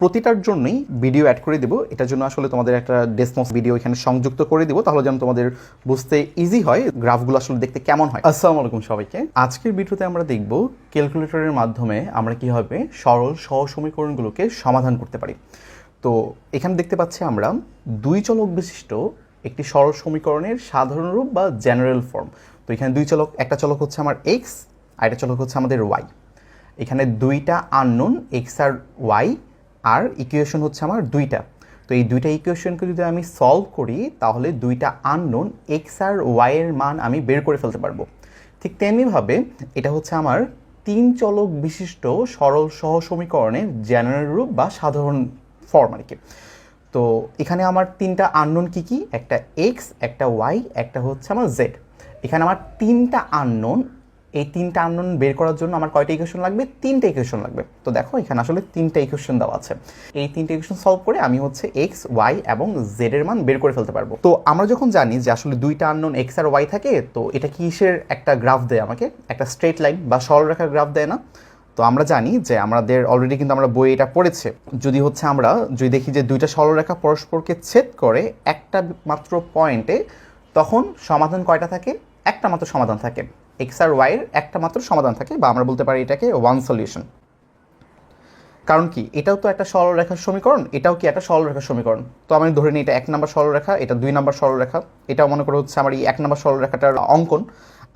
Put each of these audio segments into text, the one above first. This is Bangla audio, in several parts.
প্রতিটার জন্যই ভিডিও অ্যাড করে দেবো। এটার জন্য আসলে তোমাদের একটা ডেসমস ভিডিও এখানে সংযুক্ত করে দেবো। তাহলে যেন তোমাদের বুঝতে ইজি হয়, গ্রাফগুলো আসলে দেখতে কেমন হয়। আসসালামু আলাইকুম সবাইকে। আজকের ভিডিওতে আমরা দেখব ক্যালকুলেটরের মাধ্যমে আমরা কীভাবে সরল সহ সমীকরণগুলোকে সমাধান করতে পারি। তো এখানে দেখতে পাচ্ছি আমরা দুই চলক বিশিষ্ট একটি সরল সমীকরণের সাধারণ রূপ বা জেনারেল ফর্ম তো এখানে দুই চলক, একটা চলক হচ্ছে আমার এক্স আর একটা চলক হচ্ছে আমাদের ওয়াই এখানে দুইটা আননোন এক্স আর ওয়াই আর ইকুয়েশন হচ্ছে আমার দুইটা। তো এই দুইটা ইকুয়েশনকে যদি আমি সলভ করি, তাহলে দুইটা আননোন এক্স আর ওয়াইয়ের মান আমি বের করে ফেলতে পারব। ঠিক তেমনিভাবে এটা হচ্ছে আমার তিন চলক বিশিষ্ট সরল সহ সমীকরণের জেনারেল রূপ বা সাধারণ ফর্ম আর কি। তো এখানে আমার তিনটা আননোন কি কি? একটা এক্স একটা ওয়াই একটা হচ্ছে আমার জেড এখানে আমার তিনটা আননোন এই তিনটা আননোন বের করার জন্য আমার কয়টা ইকুয়েশন লাগবে? তিনটা ইকুয়েশন লাগবে। তো দেখো, এখানে আসলে তিনটা ইকুয়েশন দেওয়া আছে। এই তিনটা ইকুয়েশন সলভ করে আমি হচ্ছে এক্স ওয়াই এবং জেড এর মান বের করে ফেলতে পারব। তো আমরা যখন জানি যে আসলে দুইটা আননোন এক্স আর ওয়াই থাকে, তো এটা কিসের একটা গ্রাফ দেয় আমাকে? একটা স্ট্রেট লাইন বা সরলরেখার গ্রাফ দেয় না। তো আমরা জানি যে আমাদের অলরেডি কিন্তু আমরা বই এটা পড়েছে। যদি হচ্ছে আমরা, যদি দেখি যে দুইটা সরলরেখা পরস্পরকে ছেদ করে একটা মাত্র পয়েন্টে তখন সমাধান কয়টা থাকে? একটা মাত্র সমাধান থাকে। এক্স আর ওয়াইয়ের একটা মাত্র সমাধান থাকে বা আমরা বলতে পারি এটাকে ওয়ান সলিউশন কারণ কি? এটাও তো একটা সরলরেখার সমীকরণ, এটাও কি একটা সরলরেখার সমীকরণ? তো আমি ধরে নিই এটা এক নম্বর সরলরেখা এটা দুই নম্বর সরলরেখা এটাও মনে করো হচ্ছে আমার এই এক নম্বর সরলরেখাটার অঙ্কন,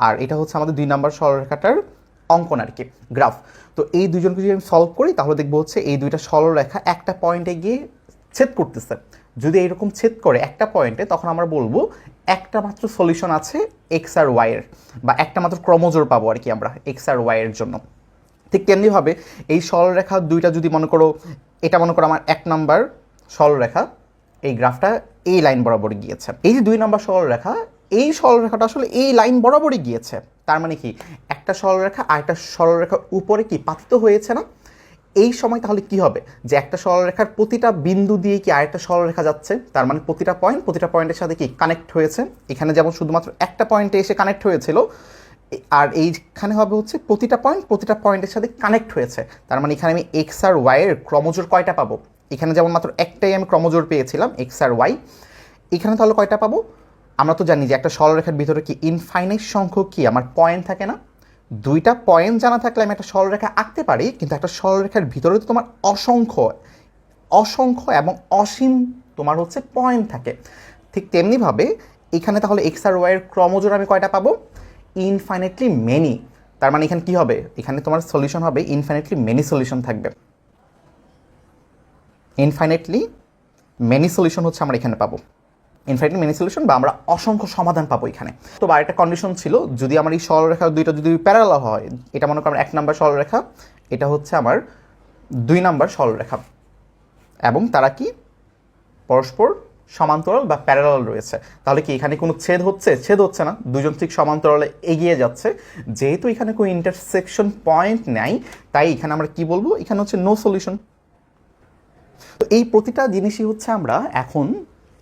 আর এটা হচ্ছে আমাদের দুই নম্বর সরলরেখাটার অঙ্কন আর কি গ্রাফ তো এই দুজনকে যদি আমি সলভ করি, তাহলে দেখব হচ্ছে এই দুইটা সরলরেখা একটা পয়েন্টে গিয়ে ছেদ করতেছে। যদি এরকম ছেদ করে একটা পয়েন্টে তখন আমরা বলব একটা মাত্র সলিউশন আছে এক্স আর ওয়াইয়ের বা একটা মাত্র ক্রমজোর পাবো আর কি আমরা এক্স আর ওয়াইয়ের জন্য। ঠিক তেমনিভাবে এই সরলরেখা দুইটা যদি মনে করো, এটা মনে করো আমার এক নাম্বার সরলরেখা এই গ্রাফটা এই লাইন বরাবর গিয়েছে। এই যে দুই নাম্বার সরলরেখা এই সরলরেখাটা আসলে এই লাইন বরাবরই গিয়েছে। তার মানে কি, একটা সরলরেখা আর একটা সরলরেখার উপরে কি পাতিত হয়েছে না? এই সময় তাহলে কি হবে? যে একটা সরলরেখার প্রতিটা বিন্দু দিয়ে কি আরেকটা সরলরেখা যাচ্ছে? তার মানে প্রতিটা পয়েন্ট প্রতিটা পয়েন্টের সাথে কি কানেক্ট হয়েছে? এখানে যেমন শুধুমাত্র একটা পয়েন্টে এসে কানেক্ট হয়েছিল আর এইখানে হবে হচ্ছে প্রতিটা পয়েন্ট প্রতিটা পয়েন্টের সাথে কানেক্ট হয়েছে। তার মানে এখানে আমি এক্স আর ওয়াইয়ের ক্রমজোর কয়টা পাবো? এখানে যেমন মাত্র একটাই আমি ক্রমজোর পেয়েছিলাম এক্স আর ওয়াই এখানে তাহলে কয়টা পাবো? আমরা তো জানি যে একটা সরলরেখার ভিতরে কি ইনফাইনাইট সংখ্যক কি? আমার পয়েন্ট থাকে না। দুইটা পয়েন্ট জানা থাকলে আমি একটা সরলরেখা আঁকতে পারি, কিন্তু একটা সরলরেখার ভিতরে তো তোমার অসংখ্য অসংখ্য এবং অসীম তোমার হচ্ছে পয়েন্ট থাকে। ঠিক তেমনিভাবে এখানে তাহলে এক্স আর ওয়াইয়ের ক্রমজোর আমি কয়টা পাবো? ইনফাইনেটলি মেনি তার মানে এখানে কি হবে? এখানে তোমার সলিউশন হবে ইনফাইনেটলি মেনি সলিউশন থাকবে। ইনফাইনেটলি মেনি সলিউশন হচ্ছে আমরা এখানে পাবো। ইনফাইনেটলি মেনি সলিউশন বা আমরা অসংখ্য সমাধান পাবো এখানে। তো বা একটা কন্ডিশন ছিল, যদি আমার এই সরলরেখা দুইটা যদি প্যারাল হয়, এটা মনে করো এক নাম্বার সরলরেখা, এটা হচ্ছে আমার দুই নাম্বার সরলরেখা। এবং তারা কি? পরস্পর সমান্তরাল বা প্যারালাল রয়েছে। তাহলে কি এখানে কোনো ছেদ হচ্ছে? ছেদ হচ্ছে না। দুজন ঠিক সমান্তরালে এগিয়ে যাচ্ছে। যেহেতু এখানে কোনো ইন্টারসেকশন পয়েন্ট নাই, তাই এখানে আমরা কি বলব? এখানে হচ্ছে নো সলিউশন তো এই প্রতিটা জিনিসই হচ্ছে আমরা এখন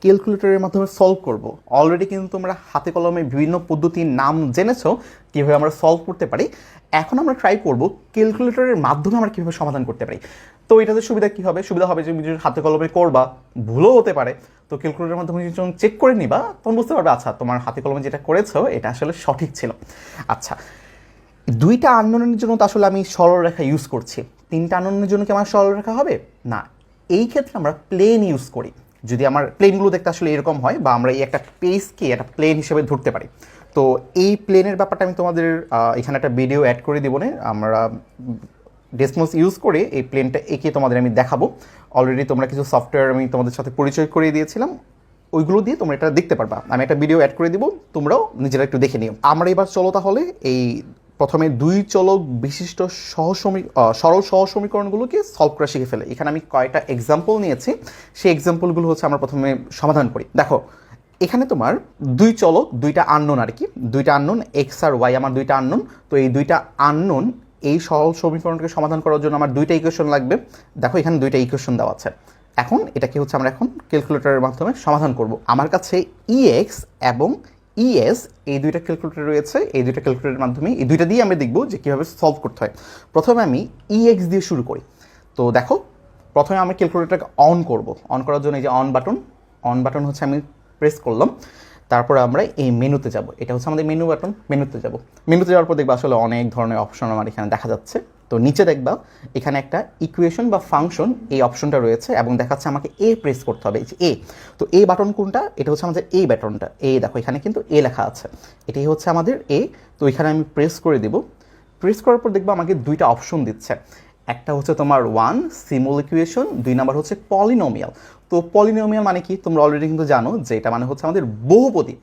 ক্যালকুলেটরের মাধ্যমে সলভ করব। অলরেডি কিন্তু তোমরা হাতে কলমে বিভিন্ন পদ্ধতির নাম জেনেছো, কীভাবে আমরা সলভ করতে পারি। এখন আমরা ট্রাই করব ক্যালকুলেটরের মাধ্যমে আমরা কীভাবে সমাধান করতে পারি। তো এটাতে সুবিধা কী হবে? সুবিধা হবে যে হাতে কলমে করবা, ভুলও হতে পারে। তো ক্যালকুলেটরের মাধ্যমে যখন চেক করে নিবা, তখন বুঝতে পারবে আচ্ছা তোমার হাতে কলমে যেটা করেছ, এটা আসলে সঠিক ছিল। আচ্ছা দুইটা আননোনের জন্য তো আসলে আমি সরলরেখা ইউজ করছি। তিনটা আননোনের জন্য কি আমার সরলরেখা হবে? না, এই ক্ষেত্রে আমরা প্লেন ইউজ করি। যদি আমার প্লেনগুলো দেখতে আসলে এরকম হয় বা আমরা এই একটা পেজকে একটা প্লেন হিসেবে ধরতে পারি। তো এই প্লেনের ব্যাপারটা আমি তোমাদের এখানে একটা ভিডিও অ্যাড করে দেবো আমরা ডেসমোস ইউজ করে এই প্লেনটা এঁকে তোমাদের আমি দেখাবো। অলরেডি তোমরা কিছু সফটওয়্যার আমি তোমাদের সাথে পরিচয় করিয়ে দিয়েছিলাম। ওইগুলো দিয়ে তোমরা এটা দেখতে পারবা। আমি একটা ভিডিও অ্যাড করে দিব। তোমরাও নিজেরা একটু দেখে নিও। আমরা এবার চলো তাহলে এই প্রথমে দুই চলক বিশিষ্ট সহসমী সরল সহ সমীকরণগুলোকে সলভ করা শিখে ফেলে। এখানে আমি কয়টা এক্সাম্পল নিয়েছি। সেই এক্সাম্পলগুলো হচ্ছে আমরা প্রথমে সমাধান করি। দেখো, এখানে তোমার দুই চলক, দুইটা আননোন আর কি। দুইটা আননোন এক্স আর ওয়াই আমার দুইটা আননোন তো এই দুইটা আননোন এই সরল সমীকরণকে সমাধান করার জন্য আমার দুইটা ইকুয়েশন লাগবে। দেখো, এখানে দুইটা ইকুয়েশন দেওয়া আছে। এখন এটাকে হচ্ছে আমরা এখন ক্যালকুলেটরের মাধ্যমে সমাধান করব। আমার কাছে ইএক্স এবং ইএস এই দুইটা ক্যালকুলেটর রয়েছে, এই দুইটা ক্যালকুলেটরের মাধ্যমে এই দুইটা দিয়ে আমরা দেখব যে কীভাবে সলভ করতে হয়। প্রথমে আমি ইএক্স দিয়ে শুরু করি। তো দেখো, প্রথমে আমি ক্যালকুলেটরটাকে অন করব। অন করার জন্য এই যে অন বাটন অন বাটন হচ্ছে আমি প্রেস করলাম। তারপর আমরা এই মেনুতে যাব। এটা হচ্ছে আমাদের মেনু বাটন মেনুতে যাব। মেনুতে যাওয়ার পর দেখবা আসলে অনেক ধরনের অপশন আমার এখানে দেখা যাচ্ছে। তো নিচে দেখবা, এখানে একটা ইকুয়েশন বা ফাংশন এই অপশনটা রয়েছে এবং দেখাচ্ছে আমাকে এ প্রেস করতে হবে, এই এ তো এ বাটন কোনটা? এটা হচ্ছে আমাদের এ বাটনটা এ দেখো, এখানে কিন্তু এ লেখা আছে। এটাই হচ্ছে আমাদের এ তো এখানে আমি প্রেস করে দেব। প্রেস করার পর দেখবা আমাকে দুইটা অপশন দিচ্ছে। একটা হচ্ছে তোমার ওয়ান সিমুল ইকুয়েশন দুই নাম্বার হচ্ছে পলিনোমিয়াল তো পলিনোমিয়াল মানে কি? তোমরা অলরেডি কিন্তু জানো যে এটা মানে হচ্ছে আমাদের বহুপদী।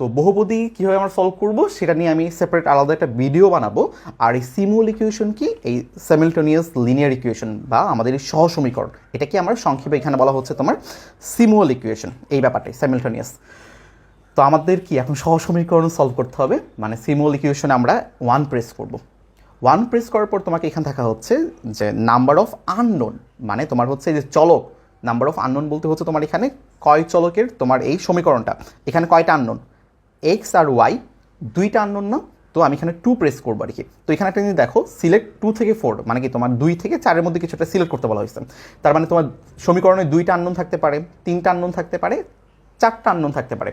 তো বহুপদী কীভাবে আমরা সলভ করব? সেটা নিয়ে আমি সেপারেট আলাদা একটা ভিডিও বানাবো। আর এই সিমুল ইকুয়েশন কি? এই সেমিলটোনিয়াস লিনিয়ার ইকুয়েশন বা আমাদের এই সহসমীকরণ। এটা কি আমরা সংক্ষেপে এখানে বলা হচ্ছে তোমার সিমুয়াল ইকুয়েশন এই ব্যাপারটাই সেমিলটোনিয়াস তো আমাদের কি এখন সহসমীকরণ সলভ করতে হবে? মানে সিমুল ইকুয়েশনে আমরা ওয়ান প্রেস করব। ওয়ান প্রেস করার পর তোমাকে এখানে থাকা হচ্ছে যে নাম্বার অফ আননোন মানে তোমার হচ্ছে যে চলক নাম্বার অফ আননোন বলতে হচ্ছে তোমার এখানে কয় চলকের তোমার এই সমীকরণটা। এখানে কয়টা আননোন এক্স আর ওয়াই দুইটা আননোন না? তো আমি এখানে টু প্রেস করব আর কি। তো এখানে একটা জিনিস দেখো সিলেক্ট টু থেকে ফোর মানে কি তোমার দুই থেকে চারের মধ্যে কিছু একটা সিলেক্ট করতে বলা হয়েছে। তার মানে তোমার সমীকরণে দুইটা আননোন থাকতে পারে, তিনটা আননোন থাকতে পারে, চারটা আননোন থাকতে পারে।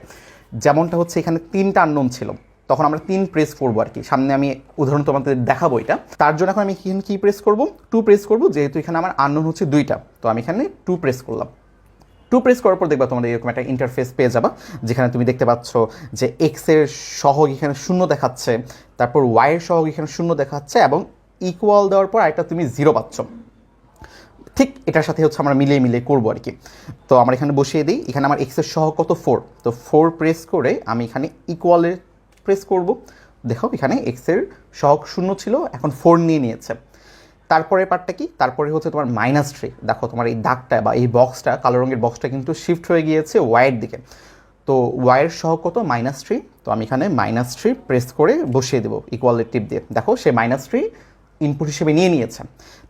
যেমনটা হচ্ছে এখানে তিনটা আননোন ছিল। তখন আমরা তিন প্রেস করব আর কি। সামনে আমি উদাহরণ তোমাদের দেখাবো এটা। তার জন্য এখন আমি এখানে কি প্রেস করব? টু প্রেস করব, যেহেতু এখানে আমার আননোন হচ্ছে দুইটা। তো আমি এখানে টু প্রেস করলাম। টু প্রেস করার পর দেখবা তোমাদের এরকম একটা ইন্টারফেস পেয়ে যাবা, যেখানে তুমি দেখতে পাচ্ছ যে এক্সের সহগ এখানে শূন্য দেখাচ্ছে, তারপর ওয়াই এর সহগ এখানে শূন্য দেখাচ্ছে এবং ইকুয়াল দেওয়ার পর আরেকটা তুমি জিরো পাচ্ছ। ঠিক এটার সাথে হচ্ছে আমরা মিলিয়ে মিলিয়ে করব আর কি। তো আমরা এখানে বসিয়ে দিই, এখানে আমার এক্সের সহ কত? ফোর তো ফোর প্রেস করে আমি এখানে ইকুয়ালে প্রেস করব। দেখো, এখানে এক্সের সহগ শূন্য ছিল, এখন ফোর নিয়ে নিয়েছে। তারপরে পার্টটা কি? তারপরে হচ্ছে তোমার মাইনাস থ্রি দেখো, তোমার এই দাগটা বা এই বক্সটা কালো রঙের বক্সটা কিন্তু শিফট হয়ে গিয়েছে ওয়াইয়ের দিকে। তো ওয়াইয়ের সহ কত? মাইনাস থ্রি তো আমি এখানে মাইনাস থ্রি প্রেস করে বসিয়ে দেবো ইকুয়ালের টিপ দিয়ে। দেখো, সে মাইনাস থ্রি ইনপুট হিসেবে নিয়ে নিয়েছে।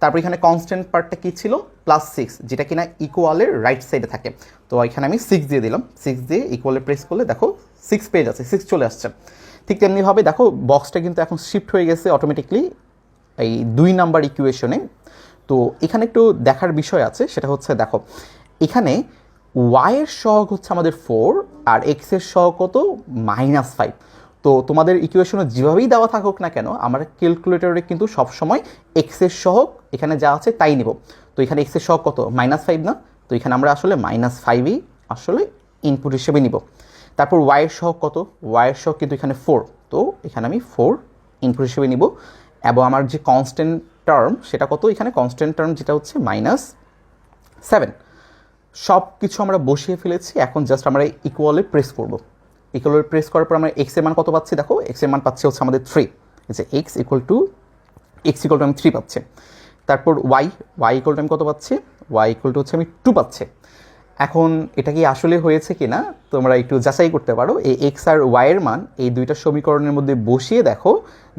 তারপর এখানে কনস্ট্যান্ট পার্টটা কী ছিল? প্লাস সিক্স যেটা কিনা ইকুয়ালের রাইট সাইডে থাকে। তো এখানে আমি সিক্স দিয়ে দিলাম। সিক্স দিয়ে ইকুয়ালে প্রেস করলে দেখো সিক্স পেজ আছে সিক্স চলে আসছে। ঠিক তেমনিভাবে দেখো বক্সটা কিন্তু এখন শিফট হয়ে গেছে অটোমেটিকলি এই দুই নাম্বার ইকুয়েশনে তো এখানে একটু দেখার বিষয় আছে, সেটা হচ্ছে দেখো, এখানে ওয়াইয়ের সহগ হচ্ছে আমাদের ফোর আর এক্সের সহগ কত? মাইনাস ফাইভ তো তোমাদের ইকুয়েশনে যেভাবেই দেওয়া থাকুক না কেন, আমরা ক্যালকুলেটরে কিন্তু সবসময় এক্সের সহগ এখানে যা আছে তাই নেব। তো এখানে এক্সের সহগ কত? মাইনাস ফাইভ না? তো এখানে আমরা আসলে মাইনাস ফাইভই আসলে ইনপুট হিসেবে নিব। তারপর ওয়াইয়ের সহগ কত? ওয়াইয়ের সহগ কিন্তু এখানে ফোর তো এখানে আমি ফোর ইনপুট হিসেবে নিব। এবং আমার যে কনস্ট্যান্ট টার্ম সেটা কত? এখানে কনস্ট্যান্ট টার্ম যেটা হচ্ছে মাইনাস সেভেন সব কিছু আমরা বসিয়ে ফেলেছি, এখন জাস্ট আমরা ইকুয়ালে প্রেস করব। ইকুয়ালে প্রেস করার পর আমরা এক্সের মান কত পাচ্ছি? দেখো এক্সের মান পাচ্ছি হচ্ছে আমাদের থ্রি যে X equal to X equal to আমি থ্রি পাচ্ছি। তারপর ওয়াই ওয়াই ইকুয়াল টু আমি কত পাচ্ছি? ওয়াই ইকুয়াল টু হচ্ছে আমি টু পাচ্ছি। এখন এটা কি আসলে হয়েছে কি না তোমরা একটু যাচাই করতে পারো। এই এক্স আর ওয়াইয়ের মান এই দুইটা সমীকরণের মধ্যে বসিয়ে দেখো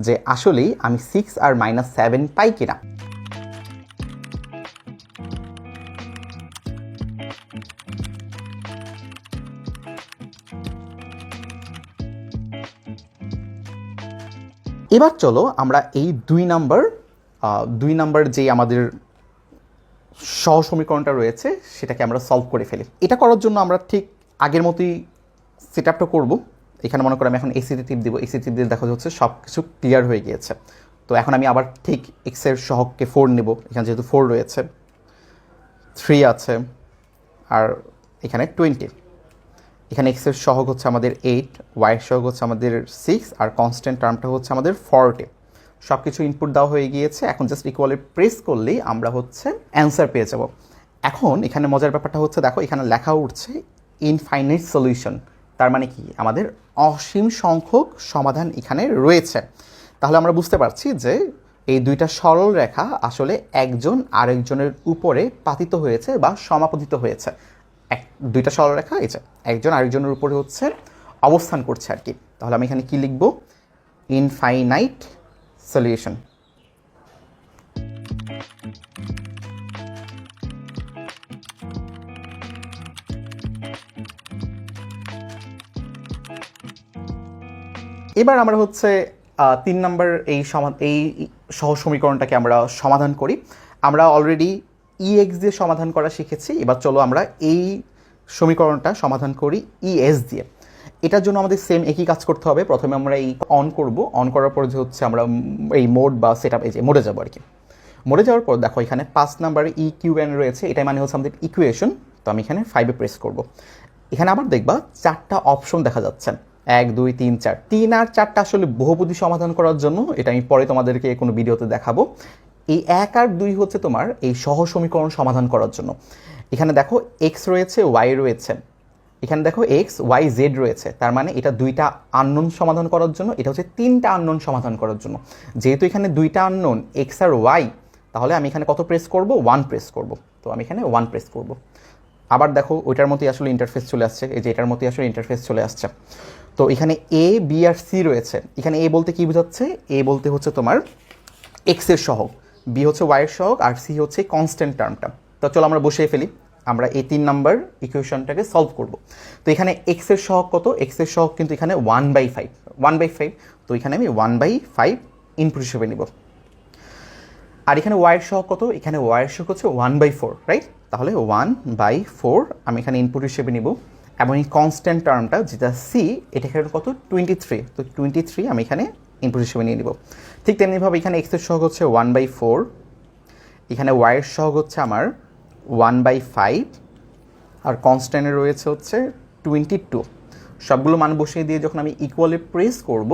যে আসলেই আমি সিক্স আর মাইনাস সেভেন পাই কিনা। এবার চলো আমরা এই দুই নাম্বার দুই নাম্বার যে আমাদের সহ সমীকরণটা রয়েছে, সেটাকে আমরা সলভ করে ফেলি। এটা করার জন্য আমরা ঠিক আগের মতোই সেট আপটা করব। এখানে মনে করো আমি এখন এসিতে টিপ দিব। এসি টিপ দিয়ে দেখা যাচ্ছে সব কিছু ক্লিয়ার হয়ে গিয়েছে। তো এখন আমি আবার ঠিক এক্সের সহগকে ফোর নেব। এখানে যেহেতু ফোর রয়েছে থ্রি আছে, আর এখানে টোয়েন্টি এখানে এক্সের সহগ হচ্ছে আমাদের এইট ওয়াইয়ের সহগ হচ্ছে আমাদের সিক্স আর কনস্ট্যান্ট টার্মটা হচ্ছে আমাদের ফর্টি সব কিছু ইনপুট দেওয়া হয়ে গিয়েছে, এখন জাস্ট ইকুয়ালি প্রেস করলেই আমরা হচ্ছে অ্যান্সার পেয়ে যাব। এখন এখানে মজার ব্যাপারটা হচ্ছে, দেখো এখানে লেখা উঠছে ইনফাইনাইট সলিউশন তার মানে কি? আমাদের অসীম সংখ্যক সমাধান এখানে রয়েছে। তাহলে আমরা বুঝতে পারছি যে এই দুইটা সরল রেখা আসলে একজন আরেকজনের উপরে পাতিত হয়েছে বা সমাপতিত হয়েছে। এক, দুইটা সরলরেখা এই যে একজন আরেকজনের উপরে হচ্ছে অবস্থান করছে আর কি। তাহলে আমি এখানে কি লিখব? ইনফাইনাইট সলিউশন এবার আমরা হচ্ছে তিন নম্বর এই সমা এই সহ সমীকরণটাকে আমরা সমাধান করি। আমরা অলরেডি ইএক্স দিয়ে সমাধান করা শিখেছি। এবার চলো আমরা এই সমীকরণটা সমাধান করি ইএস দিয়ে। এটার জন্য আমাদের সেম একই কাজ করতে হবে। প্রথমে আমরা এই অন করব। অন করার পর যে হচ্ছে আমরা এই মোড বা সেট আপ এই যে মোডে যাব আর কি। মোডে যাওয়ার পর দেখো এখানে পাঁচ নাম্বারে ই কিউ এন রয়েছে। এটাই মানে হচ্ছে আমাদের ইকুয়েশন তো আমি এখানে ফাইভে প্রেস করব। এখানে আবার দেখবা চারটা অপশন দেখা যাচ্ছে। এক, দুই, তিন, চার। তিন আর চারটা আসলে বহুপদী সমাধান করার জন্য। এটা আমি পরে তোমাদেরকে কোনো ভিডিওতে দেখাবো। এই এক আর দুই হচ্ছে তোমার এই সহ সমীকরণ সমাধান করার জন্য। এখানে দেখো এক্স রয়েছে ওয়াই রয়েছে। এখানে দেখো এক্স ওয়াই জেড রয়েছে। তার মানে এটা দুইটা আননোন সমাধান করার জন্য, এটা হচ্ছে তিনটা আননোন সমাধান করার জন্য। যেহেতু এখানে দুইটা আননোন এক্স আর ওয়াই তাহলে আমি এখানে কত প্রেস করব? ওয়ান প্রেস করব। তো আমি এখানে ওয়ান প্রেস করব। আবার দেখো ওইটার মতোই আসলে ইন্টারফেস চলে আসছে, এই যে এটার মতোই আসলে ইন্টারফেস চলে আসছে। তো এখানে এ বি আর সি রয়েছে। এখানে এ বলতে কি বোঝাচ্ছে? এ বলতে হচ্ছে তোমার এক্সের সহগ। বি হচ্ছে ওয়াইয়ের সহগ, আর সি হচ্ছে কনস্ট্যান্ট টার্মটা তো চলো আমরা বসিয়ে ফেলি। আমরা এই তিন নাম্বার ইকুয়েশনটাকে সলভ করব। তো এখানে এক্সের সহগ কত? এক্সের সহগ কিন্তু এখানে one by five one by five তো এখানে আমি ওয়ান বাই ফাইভ ইনপুট হিসেবে নিব। আর এখানে ওয়াইয়ের সহগ কত? এখানে ওয়াইয়ের সহগ হচ্ছে ওয়ান বাই ফোর রাইট তাহলে ওয়ান বাই ফোর আমি এখানে ইনপুট হিসেবে নিব। এবং এই কনস্ট্যান্ট টার্মটা যেটা সি এটা এখানে কত? টোয়েন্টি থ্রি তো টোয়েন্টি থ্রি আমি এখানে ইনপুট হিসেবে নিয়ে নিব। ঠিক তেমনিভাবে এখানে এক্সের সহগ হচ্ছে ওয়ান বাই ফোর এখানে ওয়াইয়ের সহগ হচ্ছে আমার ওয়ান বাই ফাইভ আর কনস্ট্যান্টে রয়েছে হচ্ছে টোয়েন্টি টু সবগুলো মান বসিয়ে দিয়ে যখন আমি ইকুয়ালি প্রেস করব,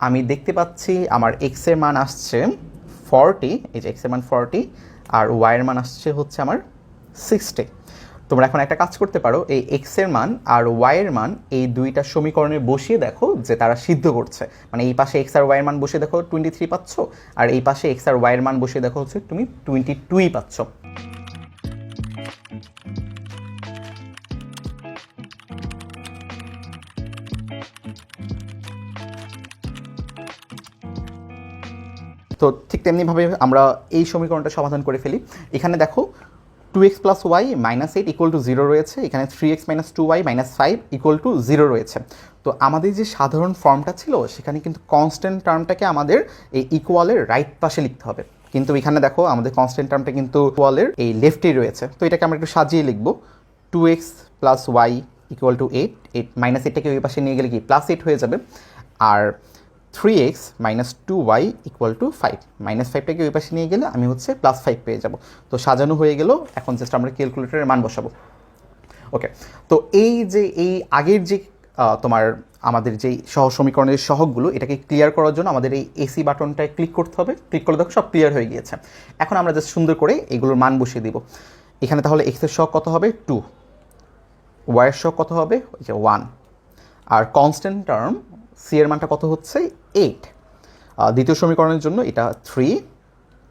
আমি দেখতে পাচ্ছি আমার এক্সের মান আসছে ফর্টি এই যে এক্সের মান ফর্টি আর ওয়াইয়ের মান আসছে হচ্ছে আমার সিক্সটি তোমরা এখন একটা কাজ করতে পারো, এই এক্সের মান আর ওয়াই এর মান এই দুইটা সমীকরণে বসিয়ে দেখো যে তারা সিদ্ধ করছে। মানে এই পাশে এক্স আর ওয়াইয়ের মান বসিয়ে দেখো টোয়েন্টি থ্রি পাচ্ছ, আর এই পাশে এক্স আর ওয়াইয়ের মান বসিয়ে দেখো হচ্ছে তুমি টোয়েন্টি টুই পাচ্ছ। তো ঠিক তেমনিভাবে আমরা এই সমীকরণটা সমাধান করে ফেলি। এখানে দেখো two X plus Y minus eight equal to zero রয়েছে, এখানে three X minus two Y minus five equal to zero রয়েছে। তো আমাদের যে সাধারণ ফর্মটা ছিল, সেখানে কিন্তু কনস্ট্যান্ট টার্মটাকে আমাদের এই ইকুয়ালের রাইট পাশে লিখতে হবে। কিন্তু এখানে দেখো, আমাদের কনস্ট্যান্ট টার্মটা কিন্তু ইকুয়ালের এই লেফটেই রয়েছে। তো এটাকে আমরা একটু সাজিয়ে লিখব। Two X plus Y equal to eight eight minus এইটটাকে ওই পাশে নিয়ে গেলে কি প্লাস এইট হয়ে যাবে। আর three X minus two Y equal to five minus ফাইভটাকে ওই পাশে নিয়ে গেলে আমি হচ্ছে প্লাস ফাইভ পেয়ে যাব। তো সাজানো হয়ে গেল, এখন জাস্ট আমরা ক্যালকুলেটরের মান বসাবো। ওকে তো এই যে, এই আগের যে তোমার আমাদের যেই সহ সমীকরণের সহগগুলো, এটাকে ক্লিয়ার করার জন্য আমাদের এই এসি বাটনটায় ক্লিক করতে হবে। ক্লিক করলে দেখো সব ক্লিয়ার হয়ে গিয়েছে। এখন আমরা জাস্ট সুন্দর করে এগুলোর মান বসিয়ে দিব। এখানে তাহলে এক্সের সহগ কত হবে? টু ওয়াইয়ের সহগ কত হবে? ওই যে ওয়ান আর কনস্ট্যান্ট টার্ম সি এর মানটা কত হচ্ছে? এইট দ্বিতীয় সমীকরণের জন্য এটা থ্রি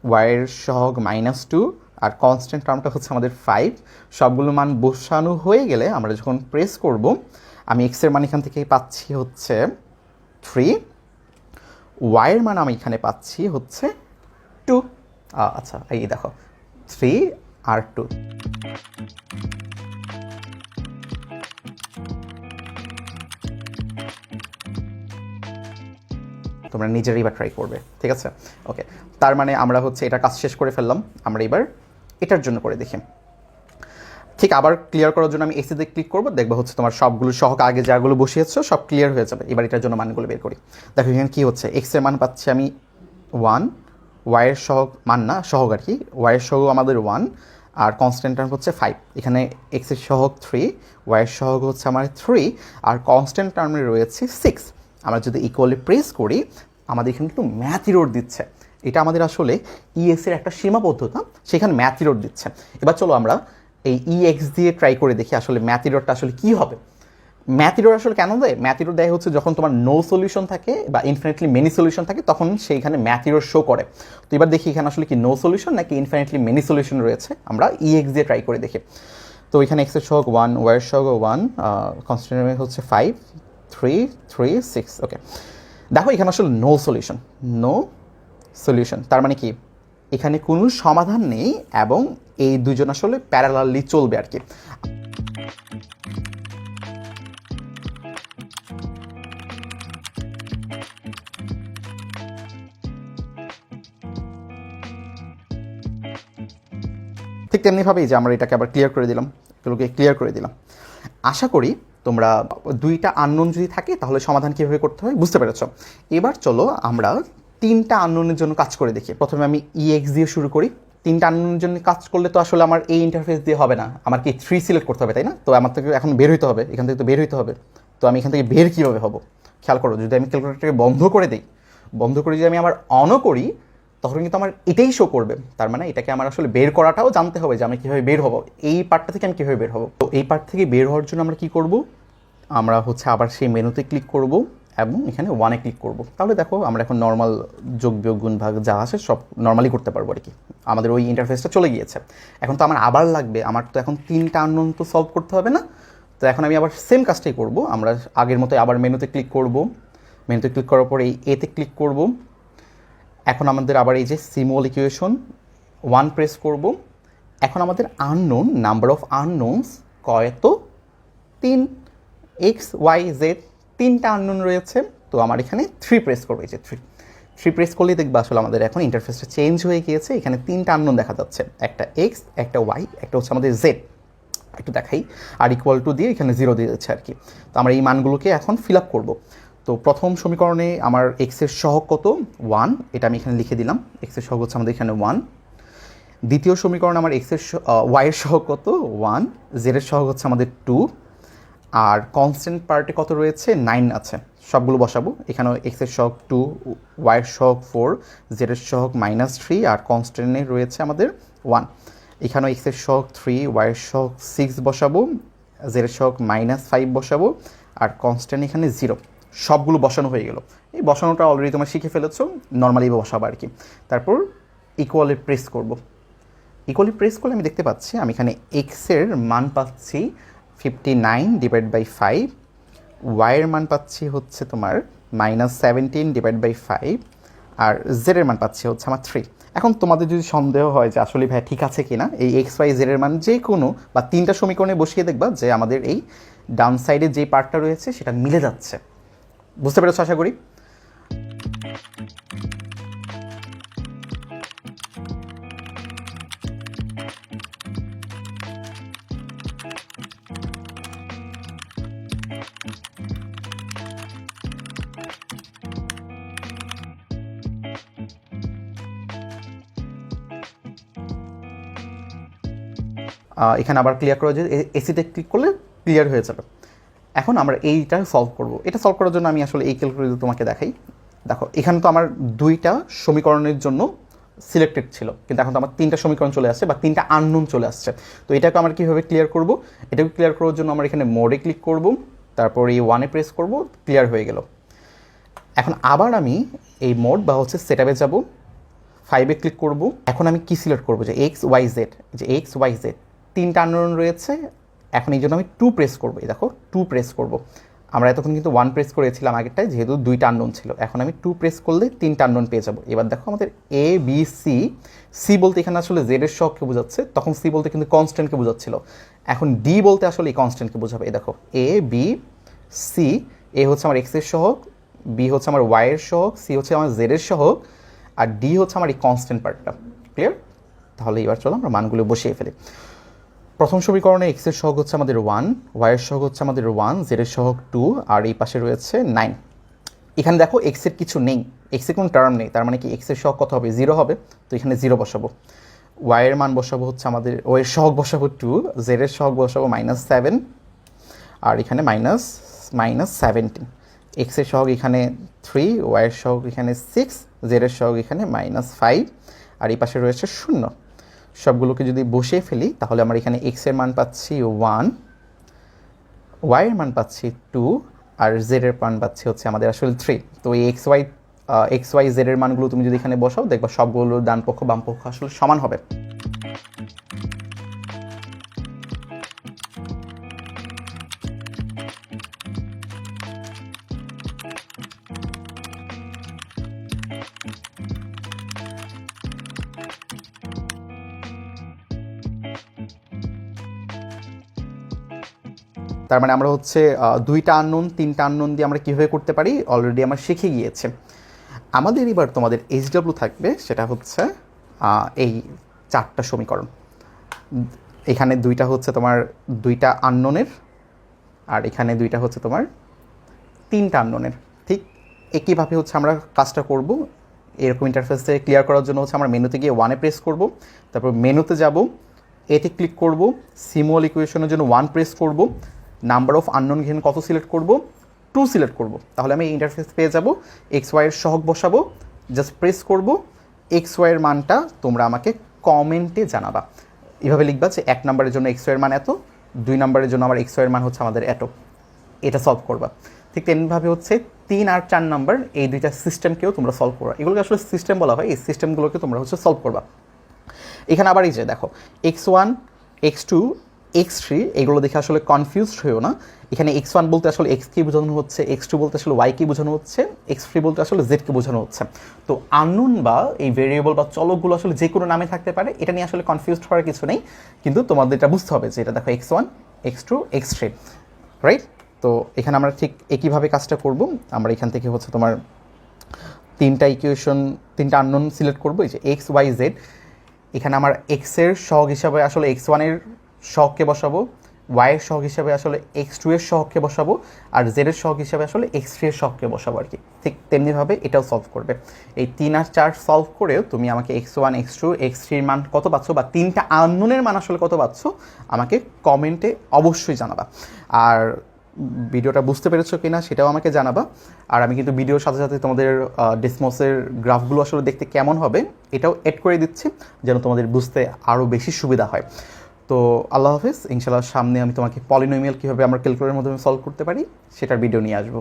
ওয়াইয়ের সহগ মাইনাস টু আর কনস্ট্যান্ট টার্মটা হচ্ছে আমাদের ফাইভ সবগুলো মান বসানো হয়ে গেলে আমরা যখন প্রেস করব, আমি এক্সের মান এখান থেকে পাচ্ছি হচ্ছে থ্রি ওয়াইয়ের মান আমি এখানে পাচ্ছি হচ্ছে টু আচ্ছা এই দেখো থ্রি আর টু তোমরা নিজেরাই এবার ট্রাই করবে, ঠিক আছে? ওকে তার মানে আমরা হচ্ছে এটা কাজ শেষ করে ফেললাম, আমরা এবার এটার জন্য করে দেখি। ঠিক আবার ক্লিয়ার করার জন্য আমি এসিতে ক্লিক করব, দেখব হচ্ছে তোমার সবগুলো সহক আগে যাগুলো বসিয়েছো, সব ক্লিয়ার হয়ে যাবে। এবার এটার জন্য মানগুলো বের করি। দেখো এখানে কী হচ্ছে? এক্সের মান পাচ্ছি আমি ওয়ান ওয়াইয়ের সহগ মান না সহগ আর কি। ওয়াইয়ের সহগ আমাদের ওয়ান আর কনস্ট্যান্ট টার্ম হচ্ছে ফাইভ এখানে এক্সের সহগ থ্রি ওয়াইয়ের সহগ হচ্ছে আমার থ্রি আর কনস্ট্যান্ট টার্মে রয়েছে সিক্স আমরা যদি ইকুয়ালি প্রেস করি, আমাদের এখানে একটু ম্যাথ ইরোড দিচ্ছে। এটা আমাদের আসলে ইএস এর একটা সীমাবদ্ধতা সেখানে ম্যাথ ইরোড দিচ্ছে। এবার চলো আমরা এই ইএক্স দিয়ে ট্রাই করে দেখি আসলে ম্যাথ ইরোডটা আসলে কী হবে। ম্যাথ ইরোড আসলে কেন দেয়? ম্যাথ দেয় হচ্ছে যখন তোমার নো সলিউশন থাকে বা ইনফিনিটলি মেনি সলিউশন থাকে, তখন সেইখানে ম্যাথ ইরোড শো করে। তো এবার দেখি এখানে আসলে কি নো সলিউশন নাকি ইনফিনিটলি মেনি সলিউশন রয়েছে। আমরা ইএক্স দিয়ে ট্রাই করে দেখি। তো এখানে এক্সের সহগ ওয়ান ওয়ার সহগ ওয়ান কনস্ট্যান্ট হচ্ছে five three three six okay দেখো, এখানে আসলে নো সলিউশন নো সলিউশন তার মানে কি? এখানে কোনো সমাধান নেই এবং এই দুজন আসলে প্যারালালি চলবে আর কি। ঠিক তেমনিভাবেই যে আমরা এটাকে আবার ক্লিয়ার করে দিলাম, এগুলোকে ক্লিয়ার করে দিলাম। আশা করি তোমরা দুইটা আননোন যদি থাকে, তাহলে সমাধান কীভাবে করতে হয় বুঝতে পেরেছ। এবার চলো আমরা তিনটা আননোনের জন্য কাজ করে দেখি। প্রথমে আমি ইএক্স দিয়ে শুরু করি। তিনটা আননোনের জন্য কাজ করলে তো আসলে আমার এই ইন্টারফেস দিয়ে হবে না। আমার কি থ্রি সিলেক্ট করতে হবে, তাই না? তো আমার থেকে এখন বের হইতে হবে, এখান থেকে তো বের হইতে হবে। তো আমি এখান থেকে বের কীভাবে হব? খেয়াল করো, যদি আমি ক্যালকুলেটারকে বন্ধ করে দিই, বন্ধ করে যদি আমি আবার অনও করি তখন কিন্তু আমার এটাই শো করবে। তার মানে এটাকে আমার আসলে বের করাটাও জানতে হবে যে আমি কীভাবে বের হব। এই পার্টটা থেকে আমি কীভাবে বের হব? তো এই পার্ট থেকে বের হওয়ার জন্য আমরা কি করব? আমরা হচ্ছে আবার সেই মেনুতে ক্লিক করব এবং এখানে ওয়ানে ক্লিক করব। তাহলে দেখো আমরা এখন নর্মাল যোগ, বিয়োগ, গুণ, ভাগ যা আছে সব নর্মালি করতে পারব আর কি। আমাদের ওই ইন্টারফেসটা চলে গিয়েছে। এখন তো আমার আবার লাগবে। আমার তো এখন তিনটা আননোন তো সলভ করতে হবে না। তো এখন আমি আবার সেম কাজটাই করব। আমরা আগের মতো আবার মেনুতে ক্লিক করব। মেনুতে ক্লিক করার পর এই এতে ক্লিক করব। এখন আমাদের আবার এই যে সিমোল ইকুয়েশন ওয়ান প্রেস করব। এখন আমাদের আননোন নাম্বার অফ আননোনস কয়তো তিন। এক্স ওয়াই জেড তিনটা আননোন রয়েছে। তো আমার এখানে থ্রি প্রেস করব, এই যে থ্রি থ্রি প্রেস করলেই দেখবে আসলে আমাদের এখন ইন্টারফেসটা চেঞ্জ হয়ে গিয়েছে। এখানে তিনটা আননোন দেখা যাচ্ছে। একটা এক্স একটা ওয়াই একটা হচ্ছে আমাদের জেড একটু দেখাই। আর ইকুয়াল টু দিয়ে এখানে জিরো দিয়ে যাচ্ছে আর কি। তো আমরা এই মানগুলোকে এখন ফিল আপ করব। তো প্রথম সমীকরণে আমার এক্সের সহগ কত ওয়ান এটা আমি এখানে লিখে দিলাম এক্সের সহগ হচ্ছে আমাদের এখানে ওয়ান দ্বিতীয় সমীকরণ আমার এক্সের ওয়াইয়ের সহগ কত ওয়ান জেডের সহগ হচ্ছে আমাদের টু আর কনস্ট্যান্ট পার্টে কত রয়েছে নাইন আছে সবগুলো বসাবো এখানেও এক্সের সহগ টু ওয়াইয়ের সহগ ফোর জেডের সহগ মাইনাস থ্রি আর কনস্ট্যান্টে রয়েছে আমাদের ওয়ান এখানেও এক্সের সহগ থ্রি ওয়াইয়ের সহগ সিক্স বসাবো জেডের সহগ মাইনাস ফাইভ বসাবো আর কনস্ট্যান্ট এখানে জিরো সবগুলো বসানো হয়ে গেল। এই বসানোটা অলরেডি তোমরা শিখে ফেলেছো নর্মালি বসাবো আর কি। তারপর ইকুয়ালি প্রেস করব। ইকুয়ালি প্রেস করলে আমি দেখতে পাচ্ছি, আমি এখানে এক্সের মান পাচ্ছি fifty nine divide by five ওয়াইয়ের মান পাচ্ছি হচ্ছে তোমার minus seventeen divide by five আর জেডের মান পাচ্ছি হচ্ছে আমার থ্রি এখন তোমাদের যদি সন্দেহ হয় যে আসলে ভাই ঠিক আছে কিনা, এই এক্স ওয়াই জেডের মান যে কোনো বা তিনটা সমীকরণে বসিয়ে দেখবা যে আমাদের এই ডাউন সাইডে যে পার্টটা রয়েছে সেটা মিলে যাচ্ছে। বুঝতে পেরেছ আশা করি? এখানে আবার ক্লিয়ার করা যে এসিতে ক্লিক করলে ক্লিয়ার হয়ে যাবে। এখন আমরা এইটা সলভ করব। এটা সলভ করার জন্য আমি আসলে এই ক্যালকুলেটর তোমাকে দেখাই। দেখো, এখানে তো আমার দুইটা সমীকরণের জন্য সিলেক্টেড ছিল। কিন্তু এখন তো আমার তিনটা সমীকরণ চলে আসছে বা তিনটা আননোন চলে আসছে। তো এটাকে আমরা কীভাবে ক্লিয়ার করব? এটাকে ক্লিয়ার করার জন্য আমরা এখানে মোডে ক্লিক করব, তারপর এই ওয়ানে প্রেস করব ক্লিয়ার হয়ে গেল। এখন আবার আমি এই মোড বা হচ্ছে সেটআপে যাব ফাইভে ক্লিক করব। এখন আমি কি সিলেক্ট করব? যে এক্স ওয়াই জেড যে এক্স ওয়াই জেড তিনটা আননোন রয়েছে এখন এই জন্য আমি টু প্রেস করব। এই দেখো টু প্রেস করব। আমরা এতক্ষণ কিন্তু ওয়ান প্রেস করেছিলাম আগেরটায়, যেহেতু দুই আননোন ছিল। এখন আমি টু প্রেস করলে তিনটা আননোন পেয়ে যাব। এবার দেখো আমাদের এ বি সি সি বলতে এখানে আসলে জেডের শখকে বোঝাচ্ছে, তখন সি বলতে কিন্তু কনস্ট্যান্টকে বোঝাচ্ছিল। এখন ডি বলতে আসলে এই কনস্ট্যান্টকে বোঝাবে। এই দেখো এ বি সি এ হচ্ছে আমার এক্সের সহগ বি হচ্ছে আমার ওয়াইয়ের সহগ সি হচ্ছে আমার জেডের সহগ, আর ডি হচ্ছে আমার এই কনস্ট্যান্ট পার্টটা ক্লিয়ার তাহলে এবার চলো আমরা মানগুলো বসিয়ে ফেলি। প্রথম সমীকরণে এক্সের সহগ হচ্ছে আমাদের ওয়ান ওয়াইয়ের সহগ হচ্ছে আমাদের ওয়ান জেডের সহগ টু আর এই পাশে রয়েছে নাইন এখানে দেখো এক্সের কিছু নেই এক্সের কোনো টার্ম নেই, তার মানে কি এক্সের সহগ কত হবে? জিরো হবে, তো এখানে জিরো বসাবো। ওয়াইয়ের মান বসাবো হচ্ছে আমাদের ও এর সহগ বসাবো টু জেডের সহগ বসাবো মাইনাস সেভেন আর এখানে মাইনাস মাইনাস সেভেন্টিন এক্সের সহগ এখানে থ্রি ওয়াইয়ের সহগ এখানে সিক্স জেডের সহগ এখানে মাইনাস ফাইভ আর এই পাশে রয়েছে শূন্য। সবগুলোকে যদি বসিয়ে ফেলি, তাহলে আমরা এখানে এক্সের মান পাচ্ছি ওয়ান ওয়াই এর মান পাচ্ছি টু আর জেড এর মান পাচ্ছি হচ্ছে আমাদের আসলে থ্রি তো এই X Y X Y Z এর মানগুলো তুমি যদি এখানে বসাও, দেখবা সবগুলো ডান পক্ষ বাম পক্ষ আসলে সমান হবে। তার মানে আমরা হচ্ছে দুইটা আননোন তিনটা আননোন দিয়ে আমরা কীভাবে করতে পারি অলরেডি আমরা শিখে গিয়েছে। আমাদের এবার তোমাদের এইচডাব্লিউ থাকবে, সেটা হচ্ছে এই চারটা সমীকরণ। এখানে দুইটা হচ্ছে তোমার দুইটা আননোনের আর এখানে দুইটা হচ্ছে তোমার তিনটা আননোনের ঠিক একইভাবে হচ্ছে আমরা কাজটা করব, এরকম ইন্টারফেসে ক্লিয়ার করার জন্য হচ্ছে আমরা মেনুতে গিয়ে ওয়ানে প্রেস করব, তারপর মেনুতে যাব, এতে ক্লিক করব সিমুয়াল ইকুয়েশনের জন্য ওয়ান প্রেস করব নাম্বার অফ আননোন ঘেন কত সিলেক্ট করব? টু সিলেক্ট করব। তাহলে আমি ইন্টারফেস পেয়ে যাব। এক্স ওয়াইয়ের সহগ বসাবো। জাস্ট প্রেস করব। এক্স ওয়াইয়ের মানটা তোমরা আমাকে কমেন্টে জানাবা। এভাবে লিখবা যে এক নম্বরের জন্য এক্স ওয়াইয়ের মান এত, দুই নম্বরের জন্য আমার এক্স ওয়াইয়ের মান হচ্ছে আমাদের এত। এটা সলভ করবা। ঠিক তেমনিভাবে হচ্ছে তিন আর চার নাম্বার, এই দুইটা সিস্টেমকেও তোমরা সলভ করবা। এগুলোকে আসলে সিস্টেম বলা হয়। এই সিস্টেমগুলোকে তোমরা হচ্ছে সলভ করবা। এখানে আবার এই যে দেখো X one X two X three এগুলো দেখে আসলে কনফিউজড হয়েও না। এখানে এক্স ওয়ান বলতে আসলে এক্স কে বোঝানো হচ্ছে এক্স টু বলতে আসলে ওয়াই কে বোঝানো হচ্ছে এক্স থ্রি বলতে আসলে জেড কে বোঝানো হচ্ছে। তো আননোন বা এই ভেরিয়েবল বা চলকগুলো আসলে যে কোনো নামে থাকতে পারে, এটা নিয়ে আসলে কনফিউজড হওয়ার কিছু নেই। কিন্তু তোমাদের এটা বুঝতে হবে যে এটা দেখো X one X two X three right তো এখানে আমরা ঠিক একইভাবে কাজটা করব। আমরা এখান থেকে হচ্ছে তোমার তিনটা ইকুয়েশন তিনটা আননোন সিলেক্ট করব, এই যে এক্স ওয়াই জেড এখানে আমার এক্সের সহগ হিসাবে আসলে এক্স ওয়ানের সহগকে বসাবো ওয়াইয়ের সহগ হিসাবে আসলে এক্স টু এর সহগকে বসাবো, আর জেডের সহগ হিসাবে আসলে এক্স থ্রি এর সহগকে বসাবো আর কি। ঠিক তেমনিভাবে এটাও সলভ করবে। এই তিন আর চার সলভ করেও তুমি আমাকে X one X two X থ্রির মান কত পাচ্ছ বা তিনটা আননোনের মান আসলে কত পাচ্ছ আমাকে কমেন্টে অবশ্যই জানাবা। আর ভিডিওটা বুঝতে পেরেছ কিনা সেটাও আমাকে জানাবা। আর আমি কিন্তু ভিডিওর সাথে সাথে তোমাদের ডিসমসের গ্রাফগুলো আসলে দেখতে কেমন হবে এটাও এড করে দিচ্ছি, যেন তোমাদের বুঝতে আরও বেশি সুবিধা হয়। তো আল্লাহ হাফিজ ইনশাল্লাহ সামনে আমি তোমাকে পলিনোমিয়াল কীভাবে আমরা ক্যালকুলেটারের মাধ্যমে সলভ করতে পারি, সেটার ভিডিও নিয়ে আসব।